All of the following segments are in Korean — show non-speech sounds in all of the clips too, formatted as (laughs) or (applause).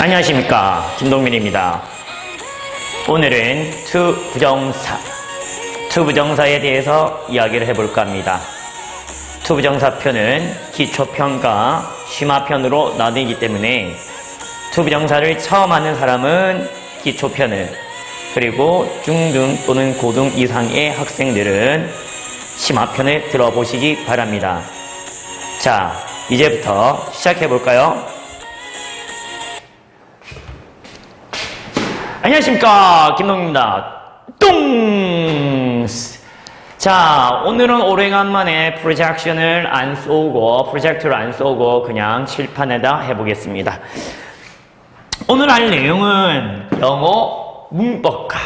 안녕하십니까 김동민입니다. 오늘은 투 부정사, 투 부정사에 대해서 이야기를 해볼까 합니다. 투 부정사 편은 기초편과 심화편으로 나뉘기 때문에 투 부정사를 처음 하는 사람은 기초편을 그리고 중등 또는 고등 이상의 학생들은 심화편을 들어보시기 바랍니다. 자, 이제부터 시작해 볼까요? 안녕하십니까 김동입니다. 똥. 자 오늘은 오래간만에 프로젝션을 안 쏘고 프로젝터를 안 쏘고 그냥 칠판에다 해보겠습니다. 오늘 할 내용은 영어 문법과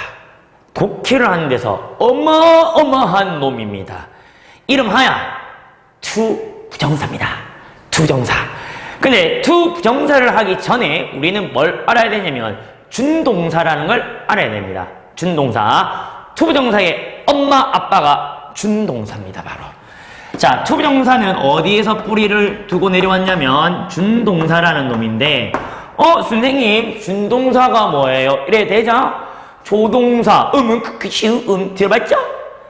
독해를 하는 데서 어마어마한 놈입니다. 이름하여 투 부정사입니다. 투정사. 근데 투 부정사를 하기 전에 우리는 뭘 알아야 되냐면 준동사라는 걸 알아야 됩니다. 준동사. 투부정사의 엄마 아빠가 준동사입니다. 바로. 자, 투부정사는 어디에서 뿌리를 두고 내려왔냐면 준동사라는 놈인데 어 선생님 준동사가 뭐예요? 이래 되죠? 조동사 음은 크크시음 음 들어봤죠?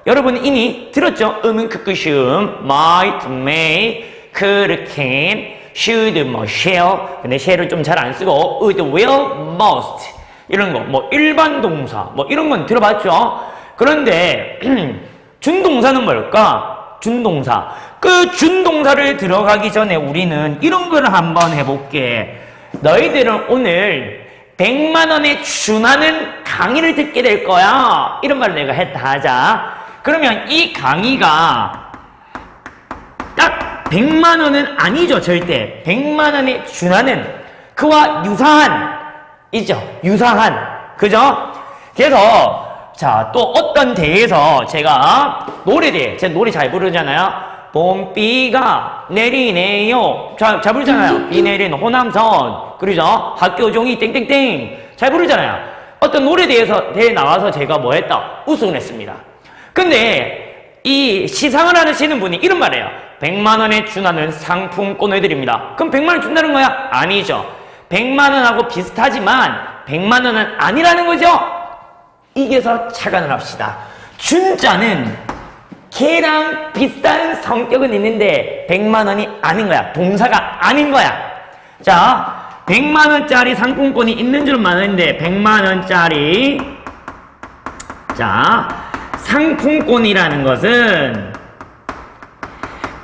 여러분 이미 들었죠? 음은 크크시음 might, may, could, can, should, 뭐 shall 근데 shall을 좀 잘 안 쓰고 would, will, must 이런 거 뭐 일반 동사 뭐 이런 건 들어봤죠? 그런데 (clears throat) 준동사는 뭘까? 준동사 그 준동사를 들어가기 전에 우리는 이런 걸 한번 해볼게 너희들은 오늘 100만 원에 준하는 강의를 듣게 될 거야. 이런 말을 내가 했다 하자. 그러면 이 강의가 딱 100만 원은 아니죠, 절대. 100만 원에 준하는 그와 유사한 이죠. 유사한. 그죠? 그래서 자, 또 어떤 대회에서 제가 노래대, 제가 노래 잘 부르잖아요. 봄비가 내리네요. 잘, 잘 부르잖아요. 비 내린 호남선. 그러죠? 학교 종이 땡땡땡. 잘 부르잖아요. 어떤 노래대회에서, 대회 나와서 제가 뭐 했다? 우승을 했습니다. 근데 이 시상을 하시는 분이 이런 말이에요. 100만 원에 준하는 상품권을 드립니다. 그럼 100만 원 준다는 거야? 아니죠. 100만 원하고 비슷하지만 100만 원은 아니라는 거죠. 이게서 착안을 합시다. 준자는 걔랑 비슷한 성격은 있는데 100만 원이 아닌 거야. 동사가 아닌 거야. 자, 100만 원짜리 상품권이 있는 줄은 많은데 100만 원짜리 자, 상품권이라는 것은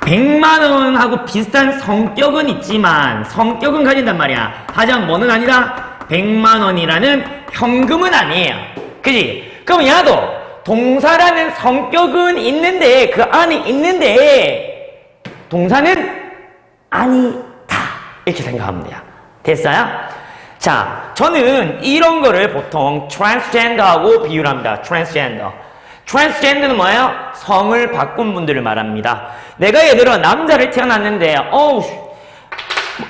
100만 원하고 비슷한 성격은 있지만 성격은 가진단 말이야. 하지만 뭐는 아니다. 100만 원이라는 현금은 아니에요. 그지? 그럼 야도 동사라는 성격은 있는데 그 안에 있는데 동사는 아니다. 이렇게 생각하면 돼요. 됐어요? 자, 저는 이런 거를 보통 transgender하고 비유를 합니다. transgender. Transgender는 뭐예요? 성을 바꾼 분들을 말합니다. 내가 예를 들어 남자를 태어났는데 어우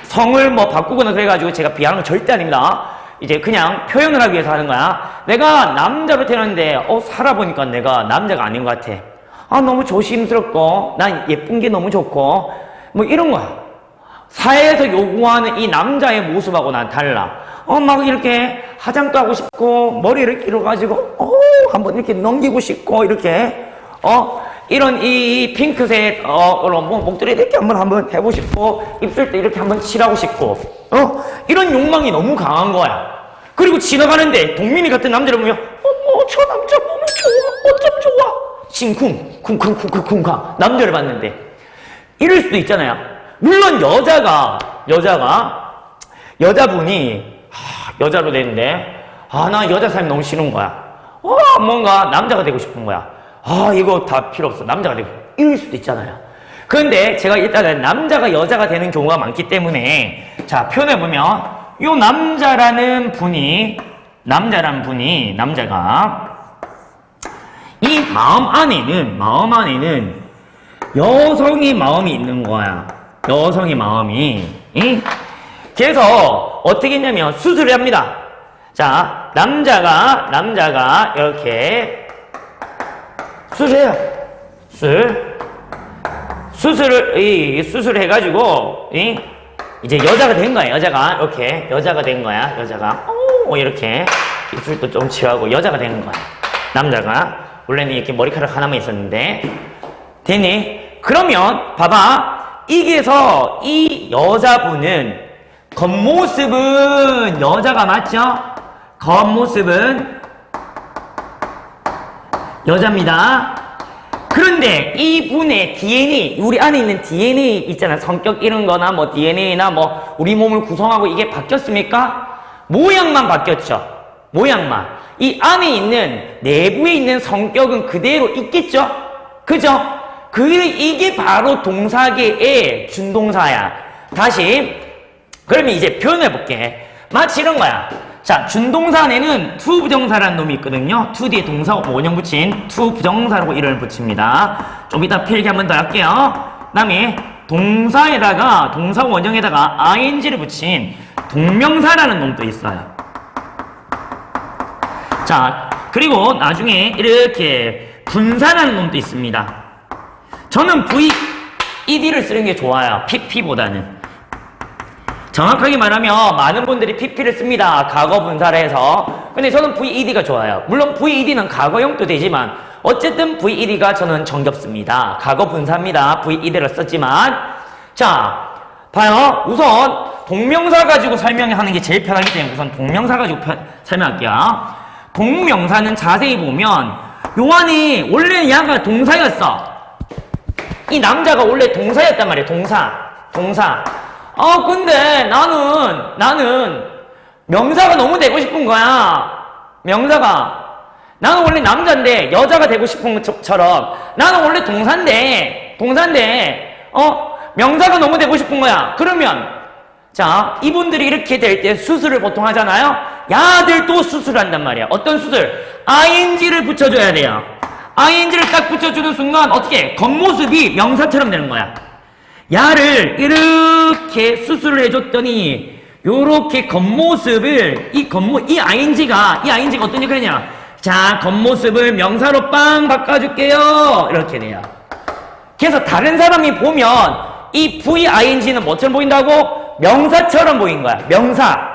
성을 뭐 바꾸거나 그래가지고 제가 비하는 건 절대 아닙니다. 이제 그냥 표현을 하기 위해서 하는 거야. 내가 남자로 태어났는데 어 살아보니까 내가 남자가 아닌 것 같아. 아 너무 조심스럽고 난 예쁜 게 너무 좋고 뭐 이런 거야. 사회에서 요구하는 이 남자의 모습하고 난 달라. 어, 막 이렇게 화장도 하고 싶고, 머리를 길어가지고, 어, 한번 이렇게 넘기고 싶고, 이렇게, 어, 이런 이 핑크색, 어, 그런 뭐, 목도리 이렇게 한번 한번 해보고 싶고, 입술도 이렇게 한번 칠하고 싶고, 어, 이런 욕망이 너무 강한 거야. 그리고 지나가는데, 동민이 같은 남자를 보면, 어머, 저 남자 너무 좋아, 어쩜 좋아. 심쿵, 쿵쿵쿵쿵쿵쿵, 남자를 봤는데, 이럴 수도 있잖아요. 물론 여자가 여자가 여자분이 하, 여자로 되는데 아 나 여자 사람이 너무 싫은 거야. 어 뭔가 남자가 되고 싶은 거야. 아 이거 다 필요 없어 남자가 되고 이럴 수도 있잖아요. 그런데 제가 일단은 남자가 여자가 되는 경우가 많기 때문에 자 표현해 보면 요 남자라는 분이 남자라는 분이 남자가 이 마음 안에는 마음 안에는 여성의 마음이 있는 거야. 여성의 마음이. 응? 그래서 어떻게 했냐면 수술을 합니다. 자, 남자가 남자가 이렇게 수술해요. 수술. 수술을 이 수술을 해가지고 이 이제 여자가 된 거야, 여자가. 이렇게. 여자가 된 거야, 여자가. 오, 이렇게. 입술도 좀 취하고 여자가 되는 거야. 남자가. 원래는 이렇게 머리카락 하나만 있었는데. 되니? 그러면, 봐봐. 이게서 이 여자분은 겉모습은 여자가 맞죠? 겉모습은 여자입니다. 그런데 이분의 DNA, 우리 안에 있는 DNA 있잖아. 성격 이런 거나 뭐 DNA나 뭐 우리 몸을 구성하고 이게 바뀌었습니까? 모양만 바뀌었죠. 모양만. 이 안에 있는 내부에 있는 성격은 그대로 있겠죠? 그죠? 그, 이게 바로 동사계의 준동사야. 다시. 그러면 이제 표현해 볼게. 마치 이런 거야. 자, 준동사 안에는 to 부정사라는 놈이 있거든요. to 뒤에 동사 원형 붙인 to 부정사라고 이름을 붙입니다. 좀 이따 필기 한 번 더 할게요. 그 다음에 동사에다가, 동사 원형에다가 ing를 붙인 동명사라는 놈도 있어요. 자, 그리고 나중에 이렇게 분사라는 놈도 있습니다. 저는 VED를 쓰는 게 좋아요. PP보다는. 정확하게 말하면 많은 분들이 PP를 씁니다. 과거 분사를 해서. 근데 저는 VED가 좋아요. 물론 VED는 과거형도 되지만 어쨌든 VED가 저는 정겹습니다. 과거 분사입니다. VED를 썼지만 자, 봐요. 우선 동명사 가지고 설명하는 게 제일 편하기 때문에 우선 동명사 가지고 편- 설명할게요. 동명사는 자세히 보면 요 안에 원래 야가 동사였어. 이 남자가 원래 동사였단 말이에요. 동사. 동사. 아, 근데 나는, 나는 명사가 너무 되고 싶은 거야. 명사가. 나는 원래 남자인데 여자가 되고 싶은 것처럼 나는 원래 동사인데, 동사인데, 어? 명사가 너무 되고 싶은 거야. 그러면, 자, 이분들이 이렇게 될 때 수술을 보통 하잖아요? 야들도 수술한단 말이야. 어떤 수술? ing를 붙여줘야 돼요. Ing를 딱 붙여주는 순간 어떻게 겉모습이 명사처럼 되는 거야. 야를 이렇게 수술을 해줬더니 요렇게 겉모습을 이 겉모 이 ing가 이 ing가 어떤 역할이냐? 자 겉모습을 명사로 빵 바꿔줄게요 이렇게 돼요. 그래서 다른 사람이 보면 이 VING는 뭐처럼 보인다고? 명사처럼 보인 거야. 명사.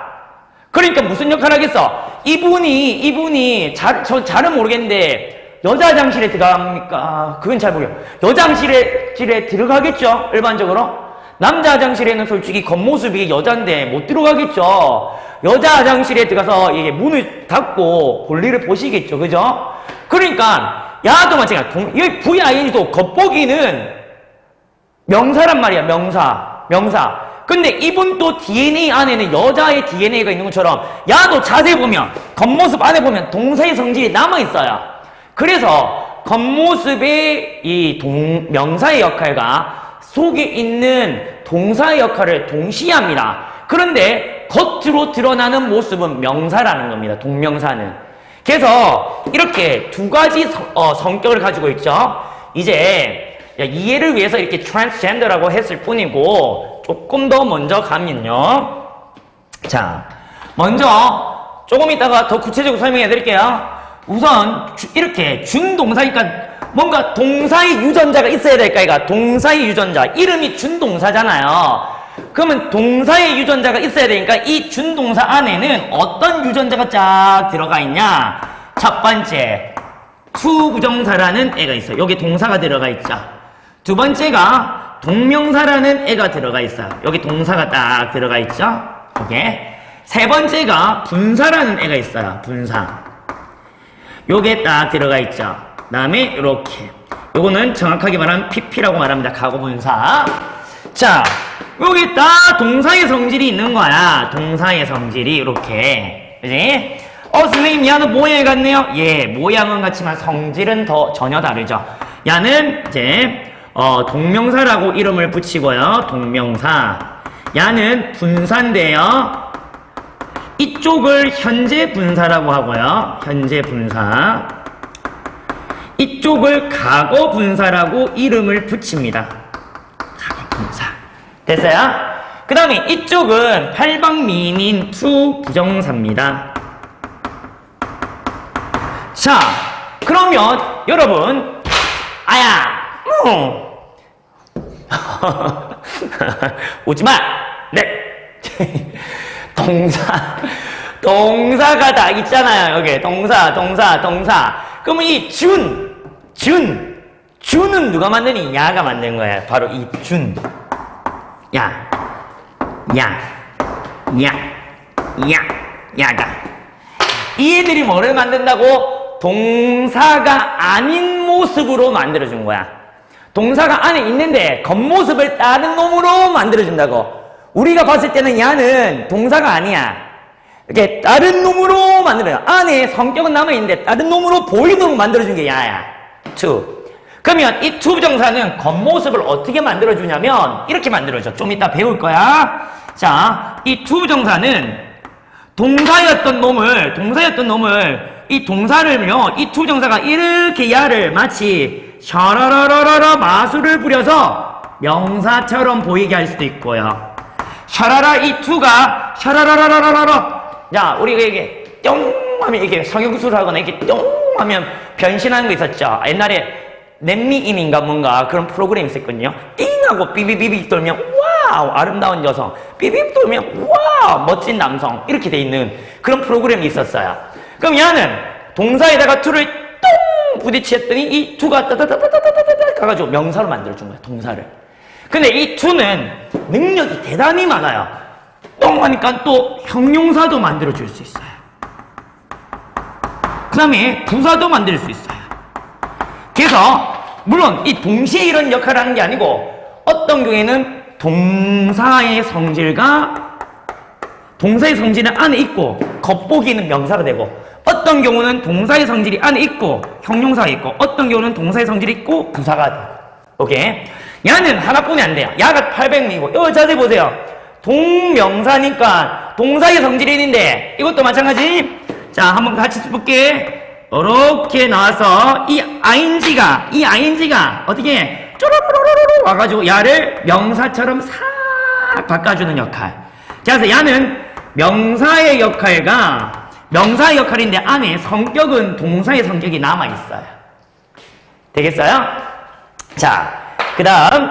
그러니까 무슨 역할을 하겠어? 이분이, 이분이, 잘, 저 잘은 모르겠는데, 여자 화장실에 들어갑니까? 그건 잘 모르겠어요. 여자 화장실에 실에 들어가겠죠? 일반적으로? 남자 화장실에는 솔직히 겉모습이 여잔데 못 들어가겠죠? 여자 화장실에 들어가서 이게 문을 닫고 볼일을 보시겠죠? 그죠? 그러니까, 야도 마찬가지. 동, 이 VIN도 겉보기는 명사란 말이야, 명사. 명사. 근데 이분 또 DNA 안에는 여자의 DNA가 있는 것처럼 야도 자세히 보면 겉모습 안에 보면 동사의 성질이 남아 있어요. 그래서 겉모습의 이 동, 명사의 역할과 속에 있는 동사의 역할을 동시에 합니다. 그런데 겉으로 드러나는 모습은 명사라는 겁니다. 동명사는. 그래서 이렇게 두 가지 성, 어, 성격을 가지고 있죠. 이제 야, 이해를 위해서 이렇게 transgender라고 했을 뿐이고 조금 더 먼저 가면요. 자, 먼저 조금 이따가 더 구체적으로 설명해 드릴게요. 우선 주- 이렇게 준동사니까 뭔가 동사의 유전자가 있어야 될까 이가 동사의 유전자 이름이 준동사잖아요. 그러면 동사의 유전자가 있어야 되니까 이 준동사 안에는 어떤 유전자가 쫙 들어가 있냐? 첫 번째 투 부정사라는 애가 있어요. 여기 동사가 들어가 있죠. 두 번째가 동명사라는 애가 들어가 있어요. 여기 동사가 딱 들어가 있죠. 오케이. 세 번째가 분사라는 애가 있어요. 분사. 요게 딱 들어가 있죠. 다음에 이렇게. 요거는 정확하게 말하면 PP라고 말합니다. 과거 분사. 자, 여기 딱 동사의 성질이 있는 거야. 동사의 성질이 이렇게. 그지? 어, 선생님, 야는 모양이 같네요? 예, 모양은 같지만 성질은 더 전혀 다르죠. 야는 이제, 어, 동명사라고 이름을 붙이고요. 동명사. 야는 분사인데요. 이쪽을 현재 분사라고 하고요. 현재 분사. 이쪽을 과거 분사라고 이름을 붙입니다. 과거 분사. 됐어요? 그 다음에 이쪽은 팔방미인 투 부정사입니다. 자, 그러면 여러분, 아야, 음. (laughs) 웃지 마! 네. (laughs) 동사. 동사가 다 있잖아요. 여기 동사, 동사, 동사. 그러면 이 준, 준, 준은 누가 만드니? 야가 만든 거야. 바로 이 준. 야, 야, 야, 야, 야가. 이 애들이 뭐를 만든다고? 동사가 아닌 모습으로 만들어준 거야. 동사가 안에 있는데 겉모습을 다른 놈으로 만들어준다고. 우리가 봤을 때는 야는 동사가 아니야. 이렇게 다른 놈으로 만들어요. 안에 성격은 남아있는데 다른 놈으로 보이도록 만들어준 게 야야. to. 그러면 이 to 정사는 겉모습을 어떻게 만들어주냐면 이렇게 만들어줘. 좀 이따 배울 거야. 자, 이 to 정사는 동사였던 놈을, 동사였던 놈을, 이 동사를요, 이 to 정사가 이렇게 야를 마치 샤라라라라라 마술을 부려서 명사처럼 보이게 할 수도 있고요. 샤라라 이 to가 샤라라라라라라 자, 우리가 이게 뿅 하면 이게 성형수술 하거나 이렇게 뿅 하면 변신하는 거 있었죠. 옛날에 넷미인인가 뭔가 그런 프로그램 있었거든요. 띵 하고 삐비비비 돌면 와우 아름다운 여성, 삐비비 돌면 와우 멋진 남성 이렇게 돼 있는 그런 프로그램이 있었어요. 그럼 얘는 동사에다가 to를 똥 부딪혔더니 이 to가 따다다다다다다다 가가지고 명사로 만들어준 거야 동사를. 근데 이 to는 능력이 대단히 많아요. 똥 하니까 또 형용사도 만들어줄 수 있어요. 그 다음에 부사도 만들 수 있어요. 그래서 물론 이 동시에 이런 역할을 하는 게 아니고 어떤 경우에는 동사의 성질과 동사의 성질은 안에 있고 겉보기는 명사가 되고 어떤 경우는 동사의 성질이 안에 있고 형용사가 있고 어떤 경우는 동사의 성질이 있고 부사가 돼. 오케이? 야는 하나뿐이 안 돼요. 야가 800명이고 요 자세히 보세요. 동명사니까 동사의 성질이 있는데 이것도 마찬가지. 자, 한번 같이 볼게. 이렇게 나와서 이 ing가 이 ing가 어떻게 쪼로로로로 와가지고 야를 명사처럼 싹 바꿔주는 역할. 자, 그래서 야는 명사의 역할과 명사의 역할인데 안에 성격은 동사의 성격이 남아 있어요. 되겠어요? 자, 그 다음,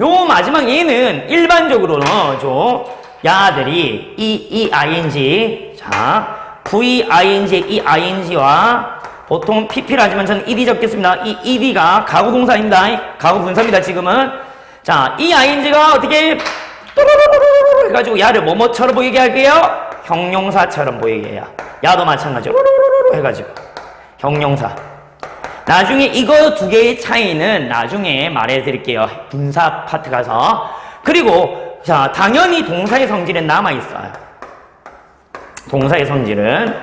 요 마지막 얘는 일반적으로는 좀 야들이 이, 이 ing, 자, v-ing, 이 ing와 보통 pp를 하지만 저는 ed이 적겠습니다. 이 ed가 가구 동사입니다. 가구 분사입니다, 지금은. 자, 이 ing가 어떻게 또로로로로로 해가지고 야를 뭐뭐처럼 보이게 할게요? 형용사처럼 보이게 해요. 야도 마찬가지로 로로로로 해가지고 형용사. 나중에 이거 두 개의 차이는 나중에 말해 드릴게요. 분사 파트 가서. 그리고, 자, 당연히 동사의 성질은 남아 있어요. 동사의 성질은.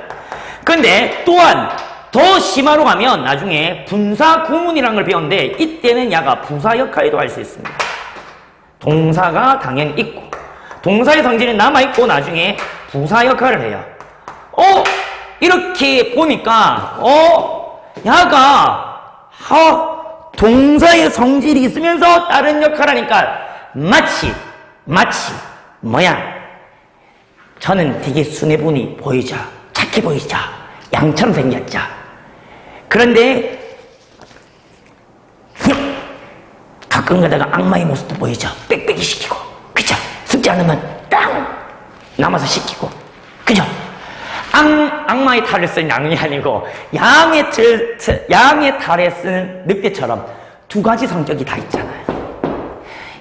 근데 또한 더 심화로 가면 나중에 분사 구문이라는 걸 배웠는데 이때는 야가 부사 역할도 할 수 있습니다. 동사가 당연히 있고 동사의 성질은 남아있고 나중에 부사 역할을 해요. 어? 이렇게 보니까 어? 야가 하, 동사의 성질이 있으면서 다른 역할을 하니까 마치 마치 뭐야? 저는 되게 순해 보니 보이죠 착해 보이죠 양처럼 생겼죠 그런데 가끔 가다가 악마의 모습도 보이죠? 빽빽이 시키고 그죠 습지 않으면 땅 남아서 시키고 그죠 악, 악마의 탈을 쓴 양이 아니고 양의 틀, 틀- 양의 탈에 쓰는 늑대처럼 두 가지 성격이 다 있잖아요.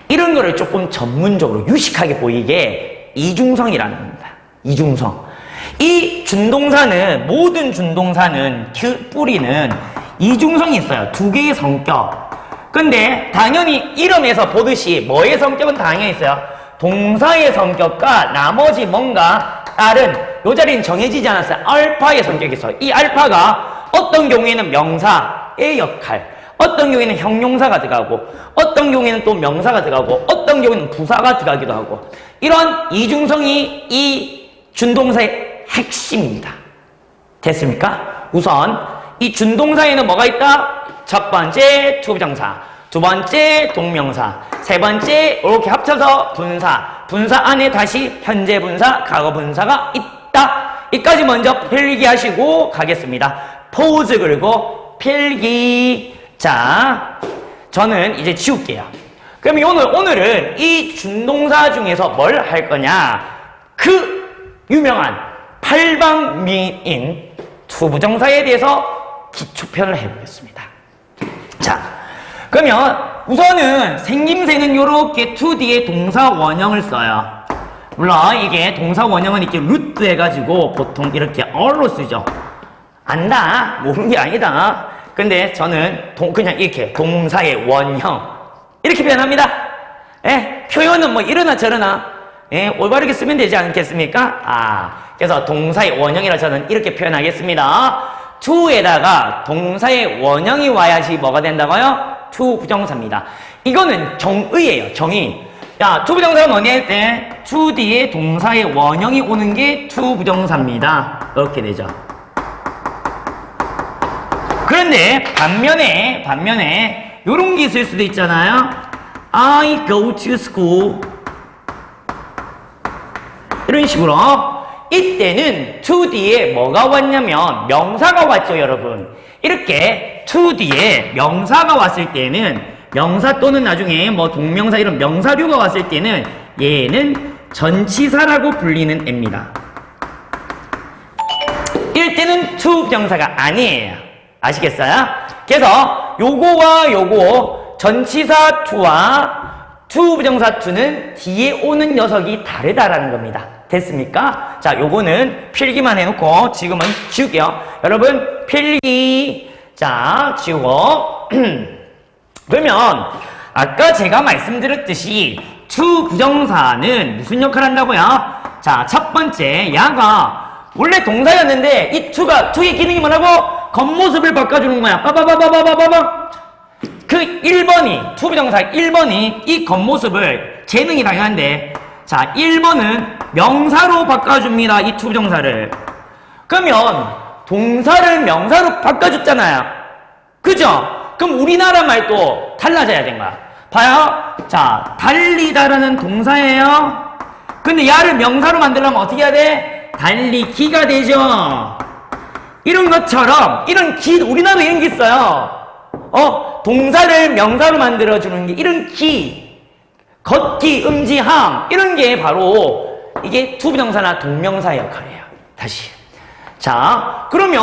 이런 거를 조금 전문적으로 유식하게 보이게 이중성이라는 겁니다. 이중성. 이 준동사는 모든 준동사는 그 뿌리는 이중성이 있어요. 두 개의 성격. 근데 당연히 이름에서 보듯이 뭐의 성격은 당연히 있어요. 동사의 성격과 나머지 뭔가 다른 요 자리는 정해지지 않았어요. 알파의 있어요. 이 알파가 어떤 경우에는 명사의 역할, 어떤 경우에는 형용사가 들어가고, 어떤 경우에는 또 명사가 들어가고, 어떤 경우에는 부사가 들어가기도 하고, 이런 이중성이 이 준동사의 핵심입니다. 됐습니까? 우선 이 준동사에는 뭐가 있다? 첫 번째 투부정사, 두 번째 동명사, 세 번째 이렇게 합쳐서 분사, 분사 안에 다시 현재 분사, 과거 분사가 있다. 이까지 먼저 필기하시고 가겠습니다. 포즈 걸고 필기. 자, 저는 이제 지울게요. 그럼 오늘, 오늘은 이 준동사 중에서 뭘 할 거냐? 그 유명한 팔방미인 투부정사에 대해서 기초편을 해보겠습니다. 자, 그러면 우선은 생김새는 이렇게 2D의 동사 원형을 써요. 물론 이게 동사 원형은 이렇게 루트 해가지고 보통 이렇게 얼로 쓰죠. 안다. 모르는 게 아니다. 근데 저는 동- 그냥 이렇게 동사의 원형 이렇게 표현합니다. 예, 표현은 뭐 이러나 저러나 예, 올바르게 쓰면 되지 않겠습니까? 아, 그래서 동사의 원형이라 저는 이렇게 표현하겠습니다. to에다가 동사의 원형이 와야지 뭐가 된다고요? to 부정사입니다. 이거는 정의예요, 정의. 야, to 부정사가 뭐니 할 때, to 뒤에 동사의 원형이 오는 게 to 부정사입니다. 이렇게 되죠. 그런데 반면에 반면에 요런 게 있을 수도 있잖아요. I go to school 이런 식으로 이때는 to 뒤에 뭐가 왔냐면 명사가 왔죠, 여러분. 이렇게 to 뒤에 명사가 왔을 때는 명사 또는 나중에 뭐 동명사 이런 명사류가 왔을 때는 얘는 전치사라고 불리는 애입니다. 이럴 때는 to 부정사가 아니에요. 아시겠어요? 그래서 요거와 요거 전치사 to와 to 부정사 to는 뒤에 오는 녀석이 다르다라는 겁니다. 됐습니까? 자, 요거는 필기만 해놓고 지금은 지울게요. 여러분, 필기. 자, 지우고. (clears throat) 그러면 아까 제가 말씀드렸듯이 to 부정사는 무슨 역할을 한다고요? 자, 첫 번째, 야가 원래 동사였는데 이 to가 to의 기능이 뭐라고? 겉모습을 바꿔주는 거야. 빠바바바바바바바. 그 1번이 to 부정사 1번이 이 겉모습을 재능이 당연한데 자, 1번은 명사로 바꿔줍니다. 이 to 부정사를. 그러면 동사를 명사로 바꿔줬잖아요. 그죠? 그럼 우리나라 말도 달라져야 된 거야. 봐요. 자, 달리다라는 동사예요. 근데 야를 명사로 만들려면 어떻게 해야 돼? 달리기가 되죠. 이런 것처럼 이런 기 우리나라도 이런 게 있어요. 어, 동사를 명사로 만들어 주는 게 이런 기, 걷기, 음지함 이런 게 바로 이게 투부정사나 동명사의 역할이에요. 다시. 자, 그러면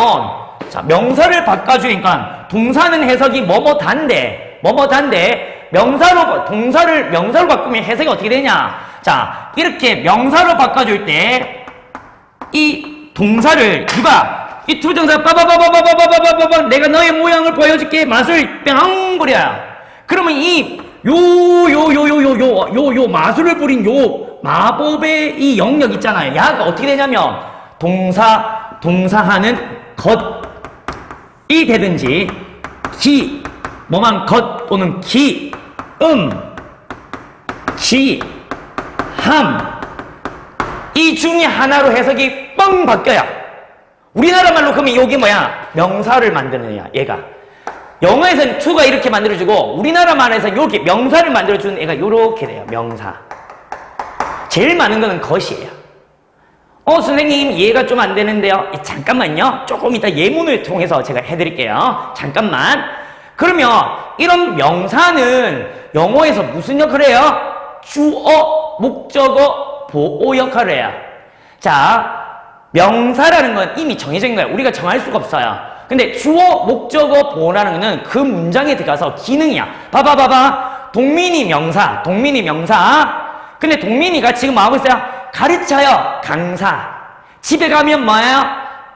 자 명사를 바꿔주니까 동사는 해석이 뭐뭐 단데 뭐뭐 단데 명사로 동사를 명사로 바꾸면 해석이 어떻게 되냐? 자, 이렇게 명사로 바꿔줄 때 이 동사를 누가 이 투정사 빠바바바바바바바바바 내가 너의 모양을 보여줄게. 맛을 뿅 부려. 그러면 이 요 요 요 요 요 요 요 요 마술을 부린 요 마법의 이 영역 있잖아요. 야가 어떻게 되냐면 동사 동사하는 것이 되든지 기 뭐만 것 또는 기, 음, 지, 함, 이 중에 하나로 해석이 뻥 바뀌어요. 우리나라 말로 그러면 여기 뭐야? 명사를 애야, 얘가. 영어에서는 to가 이렇게 만들어주고, 우리나라 말에서 이렇게 명사를 만들어주는 애가 이렇게 돼요, 명사. 제일 많은 거는 것이에요. 어, 선생님, 이해가 좀 안 되는데요. 예, 잠깐만요. 조금 이따 예문을 통해서 제가 해드릴게요. 잠깐만. 그러면 이런 명사는 영어에서 무슨 역할을 해요? 주어, 목적어, 보호 역할을 해요. 자, 명사라는 건 이미 있는 거예요. 우리가 정할 수가 없어요. 근데 주어, 목적어, 보호라는 거는 그 문장에 들어가서 기능이야. 봐봐봐봐. 동민이 명사, 동민이 명사. 근데 동민이가 지금 뭐 하고 있어요? 가르쳐요. 강사. 집에 가면 뭐예요?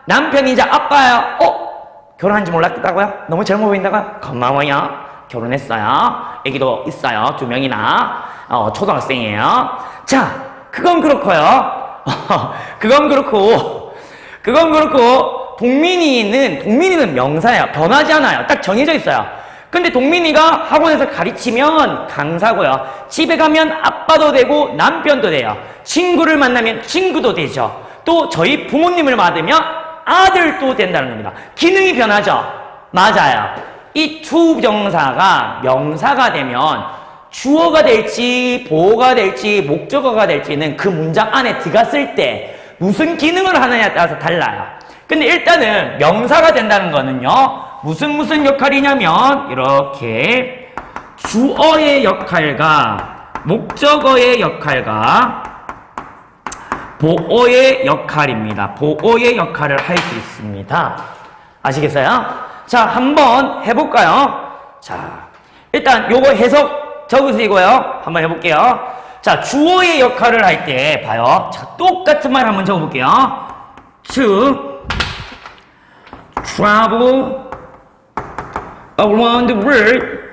남편이자 아빠예요. 어? 결혼한지 몰랐다고요? 너무 젊어 보인다고요? 고마워요. 결혼했어요. 애기도 있어요. 두 명이나. 어, 초등학생이에요. 자, 그건 그렇고요. (laughs) 그건 그렇고, 그건 그렇고, 동민이는, 동민이는 명사예요. 변하지 않아요. 딱 정해져 있어요. 근데 동민이가 학원에서 가르치면 강사고요. 집에 가면 아빠도 되고 남편도 돼요. 친구를 만나면 친구도 되죠. 또 저희 부모님을 받으면 아들도 된다는 겁니다. 기능이 변하죠. 맞아요. 이 투정사가 명사가 되면 주어가 될지 보어가 될지 목적어가 될지는 그 문장 안에 들어갔을 때 무슨 기능을 하느냐에 따라서 달라요. 근데 일단은 명사가 된다는 거는요. 무슨 무슨 역할이냐면 이렇게 주어의 역할과 목적어의 역할과 보어의 역할입니다. 보어의 역할을 할 수 있습니다. 아시겠어요? 자, 한번 해볼까요? 자, 일단 요거 해석 적으시고요. 한번 해볼게요. 자, 주어의 역할을 할 때 봐요. 자, 똑같은 말 한번 적어볼게요. To travel around the world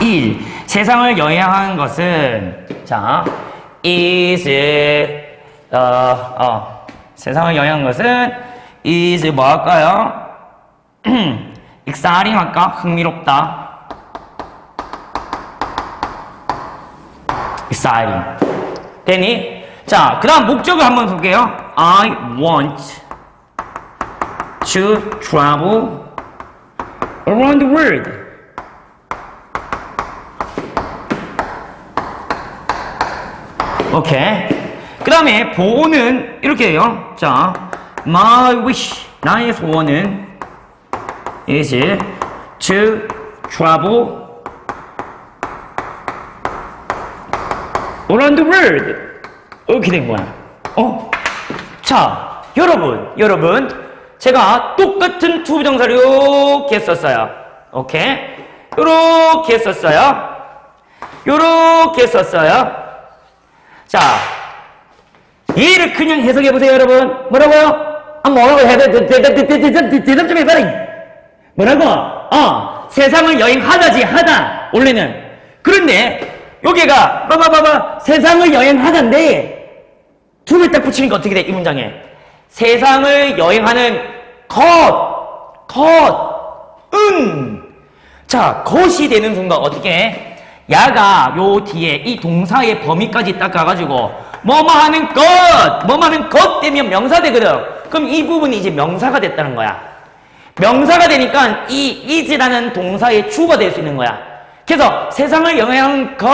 일 세상을 여행하는 것은 자 is 어, 어 세상을 여행하는 것은 is 뭐 할까요? (clears throat) exciting 할까? 흥미롭다. exciting. 되니? 자, 그 다음 목적을 한번 볼게요. I want to travel around the world. 오케이. 그 다음에 보호는 이렇게 해요. 자, my wish, 나의 소원은 is to travel around the world. 이렇게 된 거야. 어? 자, 여러분, 여러분, 제가 똑같은 투부정사를 이렇게 썼어요. 오케이? 이렇게 썼어요. 이렇게 썼어요. 자, 얘를 그냥 해석해 보세요, 여러분. 뭐라고요? 아, 뭐라고 해야 돼? 대답 좀 해봐라. 뭐라고? 어, 세상을 여행하다지, 하다. 원래는. 그런데, 여기가, 봐봐봐봐. 세상을 여행하다인데, tum을 딱 붙이니까 어떻게 돼, 이 문장에? 세상을 여행하는 것, 것, 은. 자, 것이 되는 순간 어떻게 해? 야가 요 뒤에 이 동사의 범위까지 딱 가가지고 뭐뭐 하는 것, 뭐뭐 하는 것 되면 명사 되거든. 그럼 이 부분이 이제 명사가 됐다는 거야. 명사가 되니까 이 is라는 동사의 주가 될 수 있는 거야. 그래서 세상을 영향하는 것,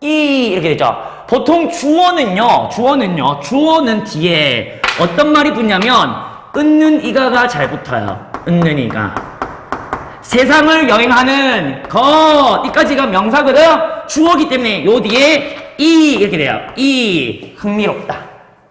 이 이렇게 되죠. 보통 주어는요, 주어는요, 주어는 뒤에 어떤 말이 붙냐면 은는 이가가 잘 붙어요. 은는 이가. 세상을 여행하는 것 이까지가 명사거든. 주어기 때문에 요 뒤에 이 이렇게 돼요. 이. 흥미롭다.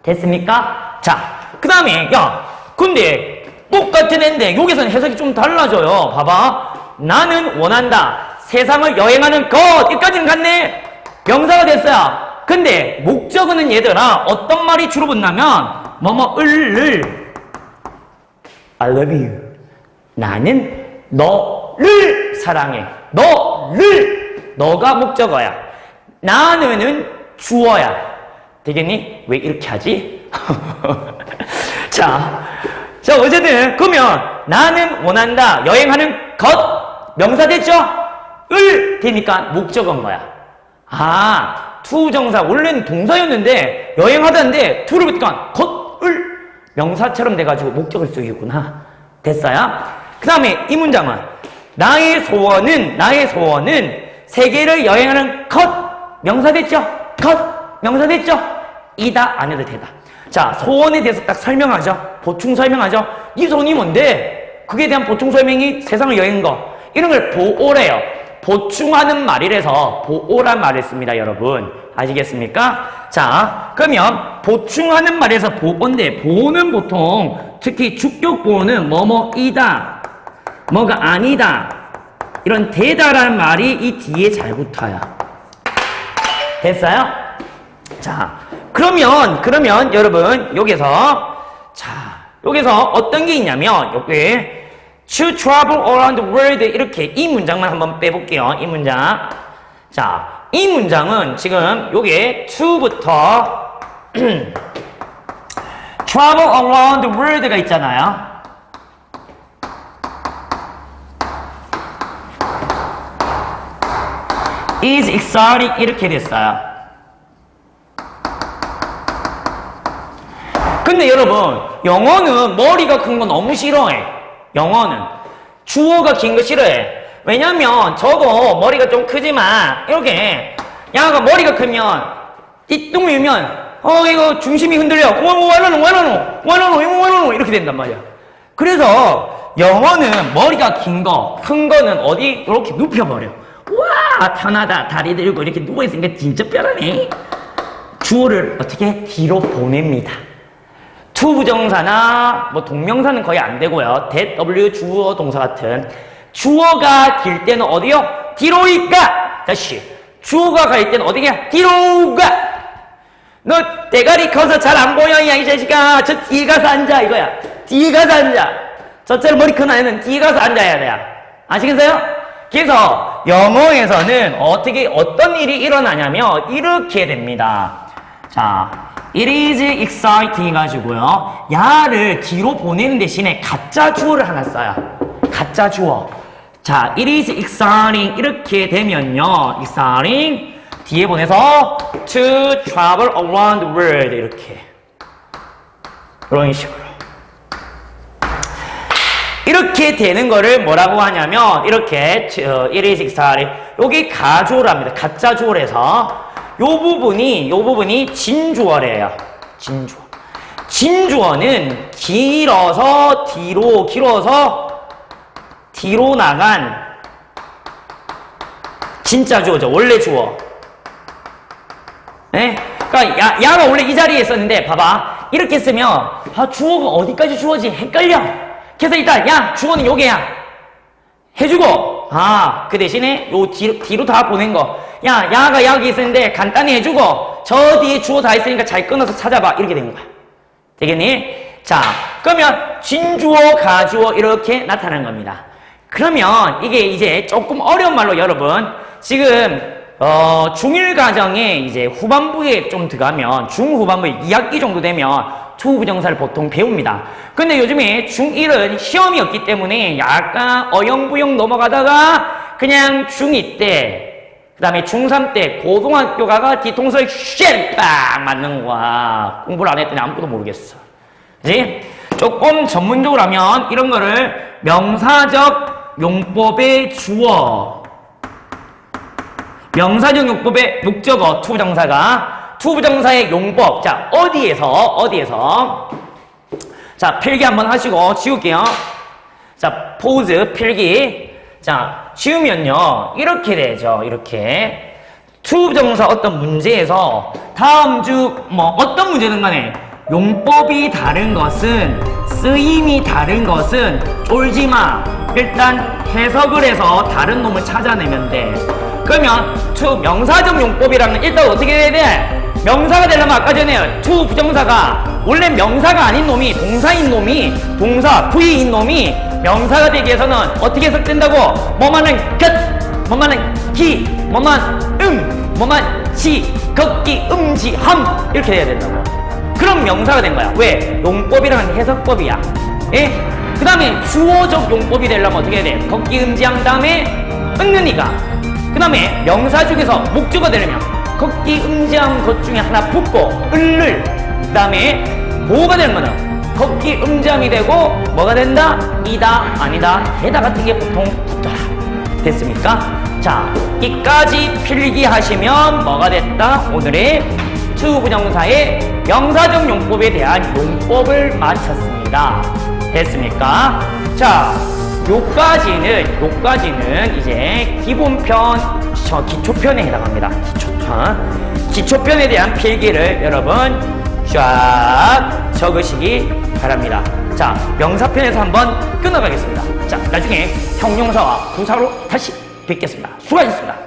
됐습니까? 자 그 다음에 야 근데 똑같은 애인데 여기서는 해석이 좀 달라져요. 봐봐. 나는 원한다. 세상을 여행하는 것. 여기까지는 갔네. 명사가 됐어요 근데 목적어는 얘들아 어떤 말이 주로 붙냐면 뭐뭐을을 I love you 나는 너를 사랑해. 너를 너가 목적어야. 나는은 주어야. 되겠니? 왜 이렇게 하지? (laughs) 자, 자 어쨌든 그러면 나는 원한다. 여행하는 것 명사 됐죠? 을 되니까 목적어인 거야. 아, 투정사 원래는 동사였는데 여행하다는데 투를 붙니까 겉을 명사처럼 돼가지고 목적을 쓰겠구나. 됐어요? 그 다음에 이 문장은 나의 소원은 나의 소원은 세계를 여행하는 것 명사 됐죠? 것 명사 됐죠? 이다 안 해도 되다. 자 소원에 대해서 딱 설명하죠. 보충 설명하죠. 이 소원이 뭔데? 그에 대한 보충 설명이 세상을 여행한 거 이런 걸 보오래요. 보충하는 말이라서 보오란 말을 씁니다, 여러분. 아시겠습니까? 자, 그러면 보충하는 말에서 보온데 보는 보통 특히 주격 보호는 뭐뭐이다, 뭐가 아니다 이런 되다라는 말이 이 뒤에 잘 붙어요. 됐어요? 자, 그러면 그러면 여러분 여기서 자 여기서 어떤 게 있냐면 여기 to travel around the world 이렇게 이 문장만 한번 빼볼게요. 이 문장. 자, 이 문장은 지금 여기 to부터 (clears throat) travel around the world가 있잖아요. is exciting 이렇게 됐어요. 근데 여러분 영어는 머리가 큰 거 너무 싫어해. 영어는 주어가 긴 거 싫어해. 왜냐면 저도 머리가 좀 크지만 이렇게 야가 머리가 크면 띠뚱이면 어, 이거 중심이 흔들려. 어, 와노노, 와노노, 와노노, 와노노. 이렇게 된단 말이야. 그래서 영어는 머리가 긴 거, 큰 거는 어디 이렇게 눕혀버려. 와, 편하다. 다리 들고 이렇게 누워있으니까 진짜 편하네. 주어를 어떻게 뒤로 보냅니다. To 부정사나 뭐 동명사는 거의 안 되고요. that, w, 주어, 동사 같은 주어가 길 때는 어디요? 뒤로일까? 다시 주어가 갈 때는 어디냐? 뒤로 가. 너 대가리 커서 잘 안 보여 야이 자식아. 저 뒤에 가서 앉아 이거야. 뒤에 가서 앉아. 저처럼 머리 큰 아이는 뒤에 가서 앉아야 돼요. 아시겠어요? 그래서 영어에서는 어떻게 어떤 일이 일어나냐면 이렇게 됩니다. 자, it is exciting 가지고요. 야를 뒤로 보내는 대신에 가짜 주어를 하나 써요. 가짜 주어. 자, it is exciting 이렇게 되면요. exciting 뒤에 보내서 to travel around the world 이렇게. 이런 식으로. 이렇게 되는 거를 뭐라고 하냐면 이렇게 어, it is exciting 여기 가주어랍니다. 가짜 주어래서 요 부분이 요 부분이 진주어래요. 진주어. 진주어는 길어서 뒤로 길어서 뒤로 나간 진짜 주어죠. 원래 주어. 예? 그러니까 야, 야가 원래 이 자리에 있었는데 봐봐. 이렇게 쓰면 아 주어가 어디까지 주어지 헷갈려. 그래서 일단 야 주어는 요게야. 해주고 아 그 대신에 요 뒤로, 뒤로 다 보낸 거. 야 야가 여기 있었는데 간단히 해주고 저 뒤에 주어 다 있으니까 잘 끊어서 찾아봐 이렇게 된 거야. 되겠니? 자 그러면 진주어 가주어 이렇게 나타나는 겁니다. 그러면 이게 이제 조금 어려운 말로 여러분 지금 어, 중1 과정에 이제 후반부에 좀 들어가면 중후반부에 2학기 정도 되면 초부정사를 보통 배웁니다. 근데 요즘에 중1은 시험이 없기 때문에 약간 어영부영 넘어가다가 그냥 중2 때, 그 다음에 중3 때 고등학교 가가 뒤통수에 쉘빵 맞는 거야. 공부를 안 했더니 아무것도 모르겠어. 그지? 조금 전문적으로 하면 이런 거를 명사적 용법의 주어, 명사적 용법의 목적어 투부정사가 투부정사의 용법 자 어디에서 어디에서 자 필기 한번 하시고 지울게요 자 포즈 필기 자 지우면요. 이렇게 되죠. 이렇게. 투부정사 어떤 문제에서 다음 주 뭐 어떤 문제든 간에 용법이 다른 것은 쓰임이 다른 것은 쫄지 마. 일단 해석을 해서 다른 놈을 찾아내면 돼. 그러면 to 명사적 용법이라는 일단 어떻게 해야 돼? 명사가 되려면 아까 전에 to 부정사가 원래 명사가 아닌 놈이 동사인 놈이 동사 부위인 놈이 명사가 되기 위해서는 어떻게 해석된다고? 뭐만은 끝, 뭐만은 기, 뭐만 음, 뭐만 지, 걷기, 음지, 함 이렇게 돼야 된다고. 그럼 명사가 된 거야. 왜? 용법이라는 해석법이야. 예? 그 다음에 주어적 용법이 되려면 어떻게 해야 돼? 걷기, 음지한 다음에 ứng는이가 그 다음에 명사 중에서 목적어 되려면 걷기 음지한 것 중에 하나 붙고 을을 그 다음에 뭐가 되는 거는 걷기 음지함이 되고 뭐가 된다? 이다 아니다 해다 같은 게 보통 붙더라 됐습니까? 자 이까지 필기하시면 뭐가 됐다? 오늘의 투부정사의 명사적 용법에 대한 용법을 마쳤습니다 됐습니까? 자 요까지는 요까지는 이제 기본편 저 기초편에 해당합니다. 기초 편 기초편에 대한 필기를 여러분 쫙 적으시기 바랍니다. 자 명사편에서 한번 끊어가겠습니다. 자 나중에 형용사와 부사로 다시 뵙겠습니다. 수고하셨습니다. 뚱